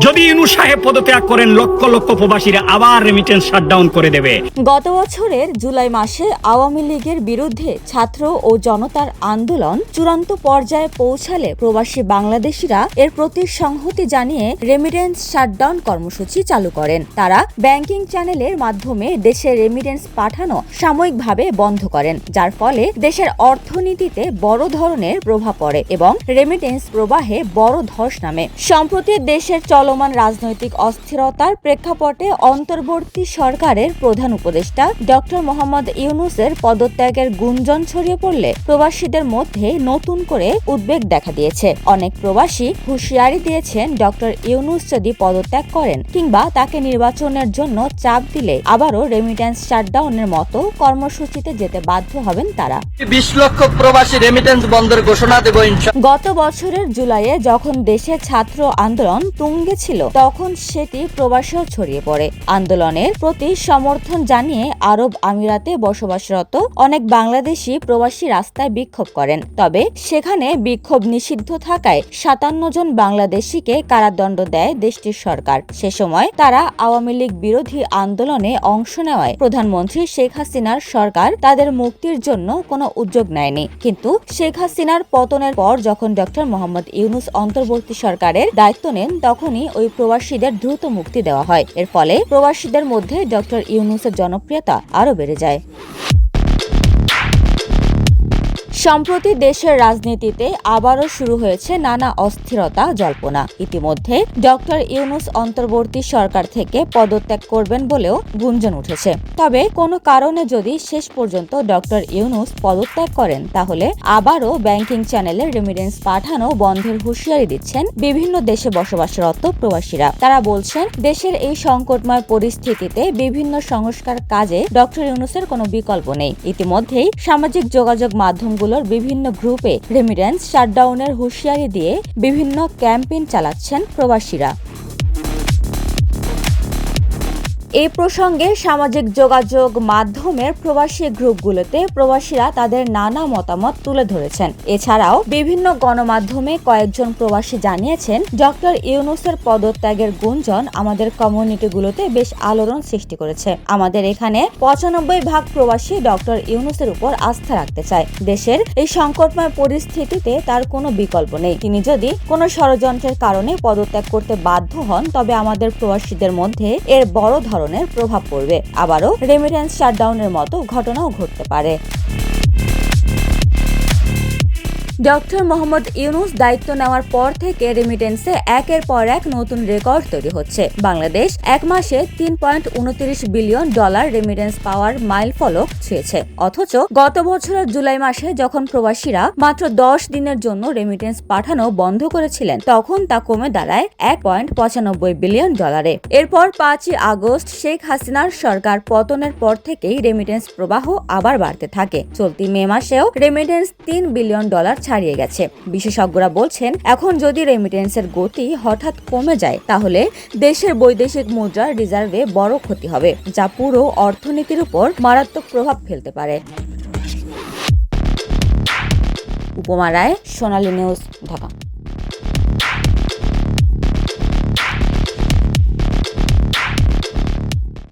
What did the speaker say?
যদি ইনু সাহেব পদত্যাগ করেন, লক্ষ লক্ষ প্রবাসীরা আবার রেমিটেন্স শাটডাউন করে দেবে। গত বছরের জুলাই মাসে আওয়ামী লীগের বিরুদ্ধে ছাত্র ও জনতার আন্দোলন চূড়ান্ত পর্যায়ে পৌঁছালে প্রবাসী বাংলাদেশিরা এর প্রতি সংহতি জানিয়ে রেমিটেন্স শাটডাউন কর্মসূচি চালু করেন। তারা ব্যাংকিং চ্যানেলের মাধ্যমে দেশে রেমিটেন্স পাঠানো সাময়িকভাবে বন্ধ করেন, যার ফলে দেশের অর্থনীতিতে বড় ধরনের প্রভাব পড়ে এবং রেমিটেন্স প্রবাহে বড় ধস নামে। সম্প্রতি দেশের চলমান রাজনৈতিক অস্থিরতার প্রেক্ষাপটে অন্তর্বর্তী সরকারের প্রধান উপদেষ্টা ডক্টর মোহাম্মদ ইউনুসের পদত্যাগের গুঞ্জন ছড়িয়ে পড়লে প্রবাসীদের মধ্যে নতুন করে উদ্বেগ দেখা দিয়েছে। অনেক প্রবাসী হুঁশিয়ারি দিয়েছেন ডক্টর ইউনুস যদি পদত্যাগ করেন কিংবা তাকে নির্বাচনের জন্য চাপ দিলে আবারও রেমিটেন্স শাটডাউনের মতো কর্মসূচিতে যেতে বাধ্য হবেন তারা। বিশ লক্ষ প্রবাসী রেমিটেন্স বন্ধের ঘোষণা দেব গত বছরের জুলাইয়ে যখন দেশে ছাত্র আন্দোলন তুঙ্গে ছিল তখন সেটি প্রবাসেও ছড়িয়ে পড়ে। আন্দোলনের প্রতি সমর্থন জানিয়ে আরব আমিরাতে বসবাসরত অনেক বাংলাদেশি প্রবাসী রাস্তায় বিক্ষোভ করেন। তবে সেখানে বিক্ষোভ নিষিদ্ধ থাকায় সাতান্ন জন বাংলাদেশিকে কারাদণ্ড দেয় দেশটির সরকার। সে সময় তারা আওয়ামী লীগ বিরোধী আন্দোলনে অংশ নেওয়ায় প্রধানমন্ত্রী শেখ হাসিনার সরকার তাদের মুক্তির জন্য কোনো উদ্যোগ নেয়নি। কিন্তু শেখ হাসিনার পতনের পর যখন ডক্টর মোহাম্মদ ইউনুস অন্তর্বর্তী সরকারের দায়িত্ব নেন, তখনই ওই প্রবাসীদের দ্রুত মুক্তি দেওয়া হয়। এর ফলে প্রবাসীদের মধ্যে ডক্টর ইউনুসের জনপ্রিয়তা আরও বেড়ে যায়। সম্প্রতি দেশের রাজনীতিতে আবারও শুরু হয়েছে নানা অস্থিরতা জল্পনা। ইতিমধ্যে ডক্টর ইউনুস অন্তর্বর্তী সরকার থেকে পদত্যাগ করবেন বলেও গুঞ্জন উঠেছে। তবে কোনো কারণে যদি শেষ পর্যন্ত ডক্টর ইউনুস পদত্যাগ করেন, তাহলে আবারও ব্যাংকিং চ্যানেলে রেমিডেন্স পাঠানো বন্ধের হুঁশিয়ারি দিচ্ছেন বিভিন্ন দেশে বসবাসরত প্রবাসীরা। তারা বলছেন, দেশের এই সংকটময় পরিস্থিতিতে বিভিন্ন সংস্কার কাজে ডক্টর ইউনুসের কোনো বিকল্প নেই। ইতিমধ্যেই সামাজিক যোগাযোগ মাধ্যমগুলোর বিভিন্ন গ্রুপে রেমিডেন্স শাটডাউনের হুঁশিয়ারি দিয়ে বিভিন্ন ক্যাম্পেইন চালাচ্ছেন প্রবাসীরা। এই প্রসঙ্গে সামাজিক যোগাযোগ মাধ্যমের প্রবাসী গ্রুপগুলোতে প্রবাসীরা তাদের নানা মতামত তুলে ধরেছেন। এছাড়াও বিভিন্ন গণমাধ্যমে কয়েকজন প্রবাসী জানিয়েছেন, ডক্টর ইউনুসের পদত্যাগের গুঞ্জন আমাদের কমিউনিটিগুলোতে বেশ আলোড়ন সৃষ্টি করেছে। আমাদের এখানে পঁচানব্বই ভাগ প্রবাসী ডক্টর ইউনুসের উপর আস্থা রাখতে চায়। দেশের এই সংকটময় পরিস্থিতিতে তার কোনো বিকল্প নেই। তিনি যদি কোনো ষড়যন্ত্রের কারণে পদত্যাগ করতে বাধ্য হন, তবে আমাদের প্রবাসীদের মধ্যে এর বড় ধরনের প্রভাব পড়বে। আবারও রেমিটেন্স শাটডাউনের মতো ঘটনাও ঘটতে পারে। ডক্টর মোহাম্মদ ইউনুস দায়িত্ব নেওয়ার পর থেকে রেমিটেন্সে একের পর এক নতুন রেকর্ড তৈরি হচ্ছে। বাংলাদেশ এক মাসে তিন পয়েন্ট উনত্রিশ বিলিয়ন ডলার রেমিটেন্স পাওয়ার মাইল ফলক ছুঁয়েছে। অথচ গত বছরের জুলাই মাসে যখন প্রবাসীরা মাত্র দশ দিনের জন্য রেমিটেন্স পাঠানো বন্ধ করেছিলেন, তখন তা কমে দাঁড়ায় এক পয়েন্ট পঁচানব্বই বিলিয়ন ডলারে। এরপর পাঁচই আগস্ট শেখ হাসিনার সরকার পতনের পর থেকেই রেমিটেন্স প্রবাহ আবার বাড়তে থাকে। চলতি মে মাসেও রেমিটেন্স তিন বিলিয়ন ডলার ছাড়িয়ে গেছে। বিশেষজ্ঞরা বলছেন, এখন যদি রেমিটেন্সের গতি হঠাৎ কমে যায়, তাহলে দেশের বৈদেশিক মুদ্রার রিজার্ভে বড় ক্ষতি হবে, যা পুরো অর্থনীতির উপর মারাত্মক প্রভাব ফেলতে পারে। উপমা রায়, সোনালী নিউজ ঢাকা।